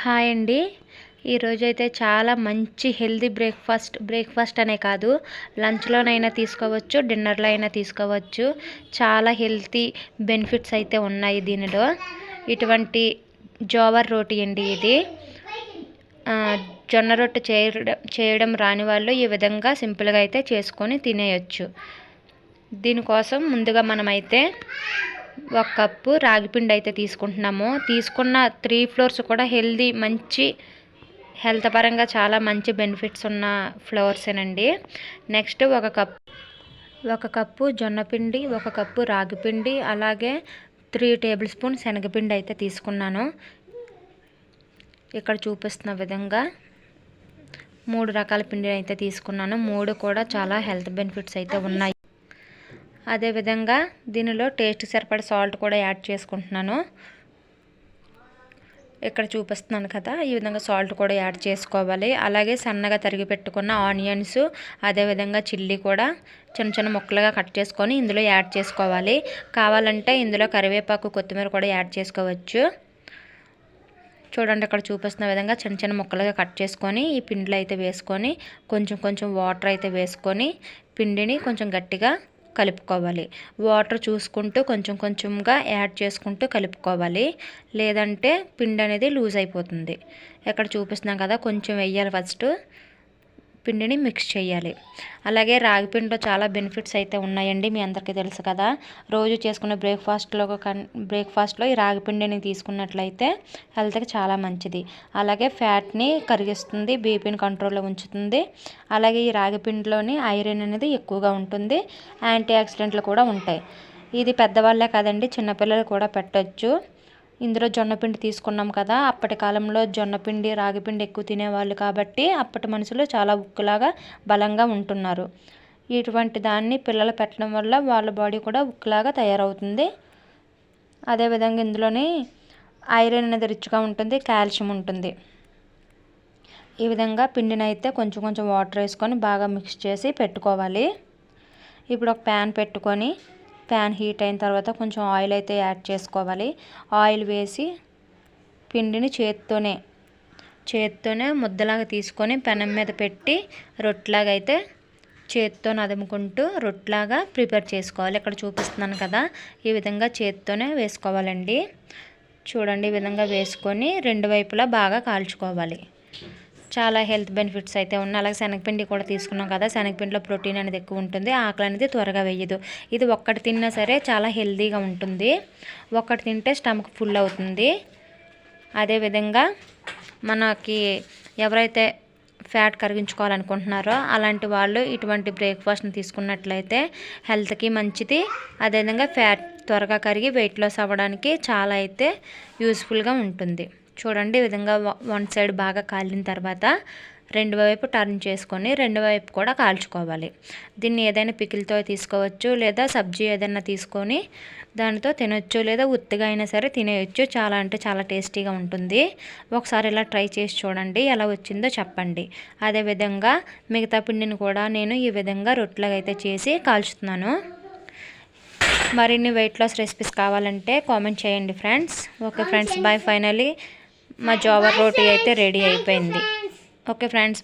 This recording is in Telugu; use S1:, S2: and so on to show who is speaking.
S1: హాయ్ అండి. ఈరోజు అయితే చాలా మంచి హెల్దీ బ్రేక్ఫాస్ట్ బ్రేక్ఫాస్ట్ అనే కాదు. లంచ్లోనైనా తీసుకోవచ్చు డిన్నర్లో అయినా తీసుకోవచ్చు. చాలా హెల్తీ బెనిఫిట్స్ అయితే ఉన్నాయి దీనిలో. ఇటువంటి జోవర్ రోటీ అండి ఇది. జొన్న రొట్టె చేయడం చేయడం రాని వాళ్ళు ఈ విధంగా సింపుల్గా అయితే చేసుకొని తినేయచ్చు. దీనికోసం ముందుగా మనమైతే ఒక కప్పు రాగిపిండి అయితే తీసుకుంటున్నాము. తీసుకున్న త్రీ ఫ్లోర్స్ కూడా హెల్దీ మంచి హెల్త్ పరంగా చాలా మంచి బెనిఫిట్స్ ఉన్న ఫ్లవర్సేనండి నెక్స్ట్ ఒక కప్ ఒక కప్పు జొన్నపిండి ఒక కప్పు రాగిపిండి అలాగే త్రీ టేబుల్ స్పూన్ శనగపిండి అయితే తీసుకున్నాను. ఇక్కడ చూపిస్తున్న విధంగా మూడు రకాల పిండి అయితే తీసుకున్నాను. మూడు కూడా చాలా హెల్త్ బెనిఫిట్స్ అయితే ఉన్నాయి. అదేవిధంగా దీనిలో టేస్ట్ సరిపడ సాల్ట్ కూడా యాడ్ చేసుకుంటున్నాను. ఇక్కడ చూపిస్తున్నాను కదా ఈ విధంగా సాల్ట్ కూడా యాడ్ చేసుకోవాలి. అలాగే సన్నగా తరిగి పెట్టుకున్న ఆనియన్స్ అదేవిధంగా చిల్లీ కూడా చిన్న చిన్న ముక్కలుగా కట్ చేసుకొని ఇందులో యాడ్ చేసుకోవాలి. కావాలంటే ఇందులో కరివేపాకు కొత్తిమీర కూడా యాడ్ చేసుకోవచ్చు. చూడండి ఇక్కడ చూపిస్తున్న విధంగా చిన్న చిన్న ముక్కలుగా కట్ చేసుకొని ఈ పిండిలో అయితే వేసుకొని కొంచెం కొంచెం వాటర్ అయితే వేసుకొని పిండిని కొంచెం గట్టిగా కలుపుకోవాలి. వాటర్ చూసుకుంటూ కొంచెం కొంచెంగా యాడ్ చేసుకుంటూ కలుపుకోవాలి. లేదంటే పిండి అనేది లూజ్ అయిపోతుంది. ఇక్కడ చూపిస్తున్నాం కదా కొంచెం వేయాలి ఫస్ట్. పిండిని మిక్స్ చేయాలి. అలాగే రాగి పిండిలో చాలా బెనిఫిట్స్ అయితే ఉన్నాయండి మీ అందరికీ తెలుసు కదా. రోజు చేసుకునే బ్రేక్ఫాస్ట్లో బ్రేక్ఫాస్ట్లో ఈ రాగి పిండిని తీసుకున్నట్లయితే హెల్త్కి చాలా మంచిది. అలాగే ఫ్యాట్ని కరిగిస్తుంది బీపీని కంట్రోల్లో ఉంచుతుంది. అలాగే ఈ రాగి పిండిలోని ఐరన్ అనేది ఎక్కువగా ఉంటుంది యాంటీ ఆక్సిడెంట్లు కూడా ఉంటాయి. ఇది పెద్దవాళ్ళే కదండి చిన్నపిల్లలు కూడా పెట్టచ్చు. ఇందులో జొన్నపిండి తీసుకున్నాం కదా అప్పటి కాలంలో జొన్నపిండి రాగిపిండి ఎక్కువ తినేవాళ్ళు కాబట్టి అప్పటి మనుషులు చాలా ఉక్కులాగా బలంగా ఉంటున్నారు. ఇటువంటి దాన్ని పిల్లలు పెట్టడం వల్ల వాళ్ళ బాడీ కూడా ఉక్కులాగా తయారవుతుంది. అదేవిధంగా ఇందులోని ఐరన్ అనేది రిచ్గా ఉంటుంది కాల్షియం ఉంటుంది. ఈ విధంగా పిండిని అయితే కొంచెం కొంచెం వాటర్ వేసుకొని బాగా మిక్స్ చేసి పెట్టుకోవాలి. ఇప్పుడు ఒక ప్యాన్ పెట్టుకొని ప్యాన్ హీట్ అయిన తర్వాత కొంచెం ఆయిల్ అయితే యాడ్ చేసుకోవాలి. ఆయిల్ వేసి పిండిని చేత్తోనే చేత్తోనే ముద్దలాగా తీసుకొని పెనం మీద పెట్టి రొట్టెలాగా అయితే చేత్తో నదుముకుంటూ రొట్టెలాగా ప్రిపేర్ చేసుకోవాలి. ఇక్కడ చూపిస్తున్నాను కదా ఈ విధంగా చేత్తోనే వేసుకోవాలండి. చూడండి ఈ విధంగా వేసుకొని రెండు వైపులా బాగా కాల్చుకోవాలి. చాలా హెల్త్ బెనిఫిట్స్ అయితే ఉన్నాయి. అలాగే శనగపిండి కూడా తీసుకున్నాం కదా శనగపిండిలో ప్రోటీన్ అనేది ఎక్కువ ఉంటుంది. ఆకలి అనేది త్వరగా వేయదు. ఇది ఒక్కటి తిన్నా సరే చాలా హెల్తీగా ఉంటుంది. ఒక్కటి తింటే స్టమక్ ఫుల్ అవుతుంది. అదేవిధంగా మనకి ఎవరైతే ఫ్యాట్ కరిగించుకోవాలనుకుంటున్నారో అలాంటి వాళ్ళు ఇటువంటి బ్రేక్ఫాస్ట్ని తీసుకున్నట్లయితే హెల్త్కి మంచిది. అదేవిధంగా ఫ్యాట్ త్వరగా కరిగి వెయిట్ లాస్ అవ్వడానికి చాలా అయితే యూస్ఫుల్గా ఉంటుంది. చూడండి ఈ విధంగా వన్ సైడ్ బాగా కాలిన తర్వాత రెండు వైపు టర్న్ చేసుకొని రెండు వైపు కూడా కాల్చుకోవాలి. దీన్ని ఏదైనా పికిల్తో తీసుకోవచ్చు లేదా సబ్జీ ఏదైనా తీసుకొని దానితో తినొచ్చు లేదా ఉత్తిగా అయినా సరే తినేయచ్చు. చాలా అంటే చాలా టేస్టీగా ఉంటుంది. ఒకసారి ఇలా ట్రై చేసి చూడండి ఎలా వచ్చిందో చెప్పండి. అదేవిధంగా మిగతా పిండిని కూడా నేను ఈ విధంగా రొట్టెలాగా అయితే చేసి కాల్చుతున్నాను. మరిన్ని వెయిట్ లాస్ రెసిపీస్ కావాలంటే కామెంట్ చేయండి friends okay friends bye finally మా జోవర్ రోటీ అయితే రెడీ అయిపోయింది. Okay friends